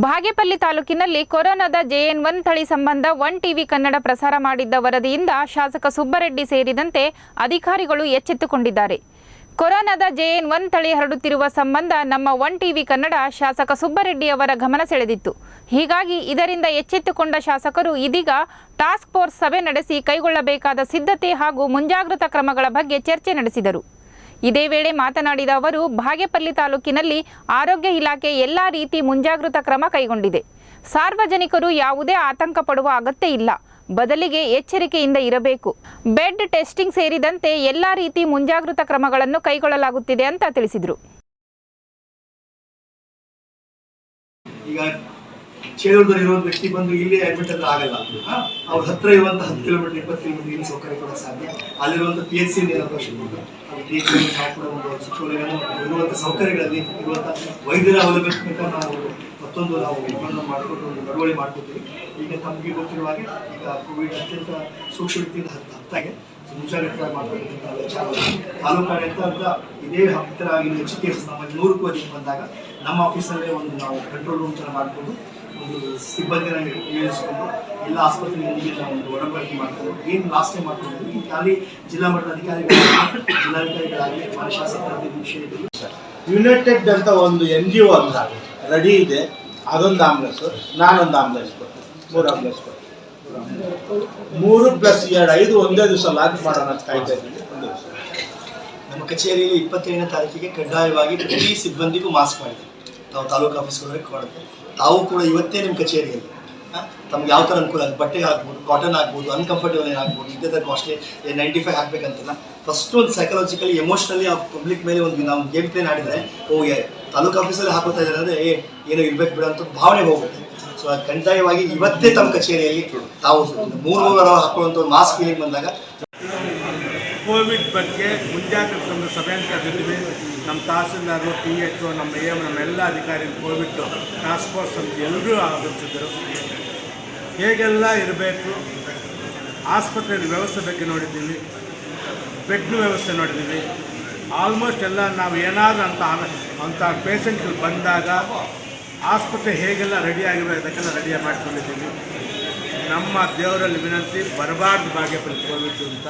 ಬಾಗೇಪಲ್ಲಿ ತಾಲೂಕಿನಲ್ಲಿ ಕೊರೋನಾದ JN one ತಳಿ ಸಂಬಂಧ ಒನ್ ಟಿವಿ ಕನ್ನಡ ಪ್ರಸಾರ ಮಾಡಿದ್ದ ವರದಿಯಿಂದ ಶಾಸಕ ಸುಬ್ಬರೆಡ್ಡಿ ಸೇರಿದಂತೆ ಅಧಿಕಾರಿಗಳು ಎಚ್ಚೆತ್ತುಕೊಂಡಿದ್ದಾರೆ. ಕೊರೋನಾದ ಜೆಎನ್ ಒನ್ ತಳಿ ಹರಡುತ್ತಿರುವ ಸಂಬಂಧ ನಮ್ಮ ಒನ್ ಟಿವಿ ಕನ್ನಡ ಶಾಸಕ ಸುಬ್ಬರೆಡ್ಡಿ ಅವರ ಗಮನ ಸೆಳೆದಿತ್ತು. ಹೀಗಾಗಿ ಇದರಿಂದ ಎಚ್ಚೆತ್ತುಕೊಂಡ ಶಾಸಕರು ಇದೀಗ ಟಾಸ್ಕ್ ಫೋರ್ಸ್ ಸಭೆ ನಡೆಸಿ ಕೈಗೊಳ್ಳಬೇಕಾದ ಸಿದ್ಧತೆ ಹಾಗೂ ಮುಂಜಾಗ್ರತಾ ಕ್ರಮಗಳ ಬಗ್ಗೆ ಚರ್ಚೆ ನಡೆಸಿದರು. ಇದೇ ವೇಳೆ ಮಾತನಾಡಿದ ಅವರು, ಬಾಗೇಪಲ್ಲಿ ತಾಲೂಕಿನಲ್ಲಿ ಆರೋಗ್ಯ ಇಲಾಖೆ ಎಲ್ಲ ರೀತಿ ಮುಂಜಾಗ್ರತಾ ಕ್ರಮ ಕೈಗೊಂಡಿದೆ. ಸಾರ್ವಜನಿಕರು ಯಾವುದೇ ಆತಂಕ ಪಡುವ ಅಗತ್ಯ ಇಲ್ಲ. ಬದಲಿಗೆ ಎಚ್ಚರಿಕೆಯಿಂದ ಇರಬೇಕು. ಬೆಡ್ ಟೆಸ್ಟಿಂಗ್ ಸೇರಿದಂತೆ ಎಲ್ಲ ರೀತಿ ಮುಂಜಾಗ್ರತಾ ಕ್ರಮಗಳನ್ನು ಕೈಗೊಳ್ಳಲಾಗುತ್ತಿದೆ ಅಂತ ತಿಳಿಸಿದರು. ಈಗ ಚೇಳೂರ್ದಲ್ಲಿ ಇರೋ ವ್ಯಕ್ತಿ ಬಂದು ಇಲ್ಲಿ ಅಡ್ಮಿಟ್ ಅಂತ ಆಗಲ್ಲ ಅವ್ರ ಹತ್ರ ಇರುವಂತ ಹತ್ತು ಕಿಲೋಮೀಟರ್ ಇಪ್ಪತ್ತು ಕಿಲೋಮೀಟರ್ ಇಲ್ಲಿ ಸೌಕರ್ಯ ಕೂಡ ಸಾಧ್ಯ. ಅಲ್ಲಿರುವಂತ ಪಿ ಎಚ್ ಸಿ ಇರುವಂತ ಸೌಕರ್ಯಗಳಲ್ಲಿ ಇರುವಂತ ವೈದ್ಯರ ಅವಲಂಬಿತ ನಾವು ಮತ್ತೊಂದು ನಾವು ಒಪ್ಪಂದ ಮಾಡಿಕೊಂಡು ಒಂದು ನಡವಳಿ ಮಾಡ್ಕೊತೀವಿ. ಈಗ ತಮಗೆ ಗೊತ್ತಿರುವ ಹಾಗೆ ಈಗ ಕೋವಿಡ್ ಅತ್ಯಂತ ಸೂಕ್ಷ್ಮ ಹತ್ತ ಹತ್ತಾಗೆ. ತಾಲೂಕಾಡಳಿತ ಅಂತ ಇದೇ ಹತ್ತಿರ ಆಗಿನ ಎಚ್ ಕೆ ಎಸ್ ನಮ್ಮ ಅಧಿಕ ಬಂದಾಗ ನಮ್ಮ ಆಫೀಸಲ್ಲೇ ಒಂದು ನಾವು ಕಂಟ್ರೋಲ್ ರೂಮ್ ಥರ ಮಾಡಿಕೊಂಡು ಒಂದು ಸಿಬ್ಬಂದಿನ ನಿಯೋಜಿಸಿಕೊಂಡು ಎಲ್ಲ ಆಸ್ಪತ್ರೆಗಳಿಗೆ ನಾವು ಒಂದು ಒಡಂಬಡಿಕೆ ಮಾಡ್ಕೊಂಡು ಏನು ಲಾಸ್ಟ್ ಟೈಮ್ ಮಾಡ್ಕೊಂಡಿದ್ವಿ? ಖಾಲಿ ಜಿಲ್ಲಾ ಮಟ್ಟದ ಅಧಿಕಾರಿಗಳು, ಜಿಲ್ಲಾಧಿಕಾರಿಗಳಾಗಲಿ, ಮಾನ್ಯ ಶಾಸಕರ ವಿಷಯದಲ್ಲಿ ಯುನೈಟೆಡ್ ಅಂತ ಒಂದು ಎನ್ ಜಿ ಒ ಅಂತ ರೆಡಿ ಇದೆ. ಅದೊಂದು ಆಂಬುಲೆನ್ಸ್ ನಾನೊಂದು ಆಂಬುಲೆನ್ಸ್ ಕೊಡ್ತೀನಿ. ಮೂರು ಆಂಬುಲೆನ್ಸ್ ಕೊಡ್ತೀನಿ. ಮೂರು ಪ್ಲಸ್ ಎರಡು, ಐದು ಒಂದೇ ದಿವಸ ಲಾಗ್ ಮಾಡೋಣ ಅಂತ ಕಾಯ್ತಾ ನಮ್ಮ ಕಚೇರಿಯಲ್ಲಿ ಇಪ್ಪತ್ತೇಳನೇ ತಾರೀಕಿಗೆ ಕಡ್ಡಾಯವಾಗಿ ಪ್ರತಿ ಸಿಬ್ಬಂದಿಗೂ ಮಾಸ್ಕ್ ಮಾಡಿದೆ ನಾವು ತಾಲೂಕು ಆಫೀಸ್ಗೆ ಹೋದ್ರೆ ಮಾಡುತ್ತೆ ತಾವು ಕೂಡ ಇವತ್ತೇ ನಿಮ್ಮ ಕಚೇರಿಯಲ್ಲಿ. ತಮ್ಗೆ ಯಾವ ಥರ ಅನುಕೂಲ ಆಗುತ್ತೆ ಬಟ್ಟೆ ಹಾಕ್ಬೋದು ಕಾಟನ್ ಆಗ್ಬೋದು ಅನ್ಕಂಫರ್ಟೇಬಲ್ ಏನು ಇದೇ ಥರ ಕಾಸ್ಟ್ಲಿ ನೈಂಟಿ ಫೈವ್ ಹಾಕ್ಬೇಕಂತಿಲ್ಲ ಫಸ್ಟ್ ಒಂದು ಸೈಕಲಾಜಿಕಲಿ ಎಮೋಷನಲಿ ಆ ಪಬ್ಲಿಕ್ ಮೇಲೆ ಒಂದು ನಾವು ಗೇಮ್ ಪ್ಲೇ ಆಡಿದರೆ ಓ ಏ ತಾಲೂಕು ಆಫೀಸಲ್ಲಿ ಹಾಕೋತಾ ಇದ್ದಾರೆ ಅಂದರೆ ಏ ಏನೋ ಇರ್ಬೇಕು ಬಿಡ ಅಂತ ಭಾವನೆ ಹೋಗುತ್ತೆ. ಸೊ ಅದು ಕಡ್ಡಾಯವಾಗಿ ಇವತ್ತೇ ತಮ್ಮ ಕಚೇರಿಯಲ್ಲಿ ತಾವು ಮೂರು ವಾರ ಹಾಕೊಳ್ಳುವಂಥ ಒಂದು ಮಾಸ್ಕ್ ಫೀಲಿಂಗ್ ಬಂದಾಗ ಕೋವಿಡ್ ಬಗ್ಗೆ ಮುಂಜಾಗ್ರತೆ ಒಂದು ಸಭೆ ಅಂತ ಕರೆದಿದ್ವಿ ನಮ್ಮ ತಹಸೀಲ್ದಾರರು ಪಿ ಎಚ್ ನಮ್ಮ ಎ ಎಂ ನಮ್ಮೆಲ್ಲ ಅಧಿಕಾರಿಗಳು ಕೋವಿಡ್ ಟಾಸ್ಕ್ ಫೋರ್ಸ್ ಅಂತ ಎಲ್ಲರೂ ಆಗಮಿಸಿದ್ದರು. ಹೇಗೆಲ್ಲ ಇರಬೇಕು? ಆಸ್ಪತ್ರೆಯಲ್ಲಿ ವ್ಯವಸ್ಥೆ ಬಗ್ಗೆ ನೋಡಿದ್ದೀವಿ ಬೆಡ್ನ ವ್ಯವಸ್ಥೆ ನೋಡಿದ್ದೀವಿ. ಆಲ್ಮೋಸ್ಟ್ ಎಲ್ಲ ನಾವು ಏನಾದರೂ ಅಂತ ಅಂಥ ಪೇಷಂಟ್ಗಳು ಬಂದಾಗ ಆಸ್ಪತ್ರೆ ಹೇಗೆಲ್ಲ ರೆಡಿ ಅದಕ್ಕೆಲ್ಲ ಇದಕ್ಕೆಲ್ಲ ರೆಡಿ ಮಾಡ್ಕೊಂಡಿದ್ದೀವಿ. ನಮ್ಮ ದೇವರಲ್ಲಿ ವಿನಂತಿ, ಬರಬಾರ್ದು ಬಾಗೇಪಲ್ಲಿ ಕೋವಿಡ್ ಅಂತ.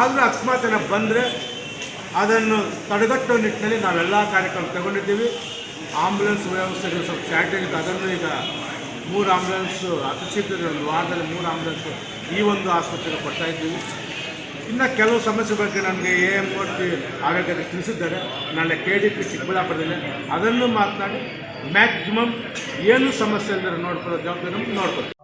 ಆದರೂ ಅಕಸ್ಮಾತ್ ಏನೋ ಬಂದರೆ ಅದನ್ನು ತಡೆಗಟ್ಟುವ ನಿಟ್ಟಿನಲ್ಲಿ ನಾವೆಲ್ಲ ಕಾರ್ಯಕ್ರಮ ತಗೊಂಡಿದ್ದೀವಿ. ಆಂಬ್ಯುಲೆನ್ಸ್ ವ್ಯವಸ್ಥೆಗಳು ಸ್ವಲ್ಪ ಶಾರ್ಟೇಜ್ ಅದನ್ನು ಈಗ ಮೂರು ಆಂಬುಲೆನ್ಸು ಅತಿ ಶೀಘ್ರದಲ್ಲಿ ಒಂದು ವಾರದಲ್ಲಿ ಮೂರು ಆಂಬ್ಯುಲೆನ್ಸ್ ಈ ಒಂದು ಆಸ್ಪತ್ರೆಗೆ ಕೊಡ್ತಾ ಇದ್ದೀವಿ. ಇನ್ನು ಕೆಲವು ಸಮಸ್ಯೆ ಬಗ್ಗೆ ನಮಗೆ ಎ ಎಂ ಮೂರ್ತಿ ಆರೋಗ್ಯದಲ್ಲಿ ತಿಳಿಸಿದ್ದಾರೆ. ನಾಳೆ ಕೆ ಡಿ ಪಿ ಚಿಕ್ಕಬಳ್ಳಾಪುರದಲ್ಲಿ. ಅದನ್ನು ಮಾತನಾಡಿ ಮ್ಯಾಕ್ಸಿಮಮ್ ಏನು ಸಮಸ್ಯೆ ಇಲ್ಲದೆ ನೋಡ್ಕೊಳ್ಳೋ ಜವಾಬ್ದಾರಿ ನೋಡ್ಕೊಳ್ತೀವಿ.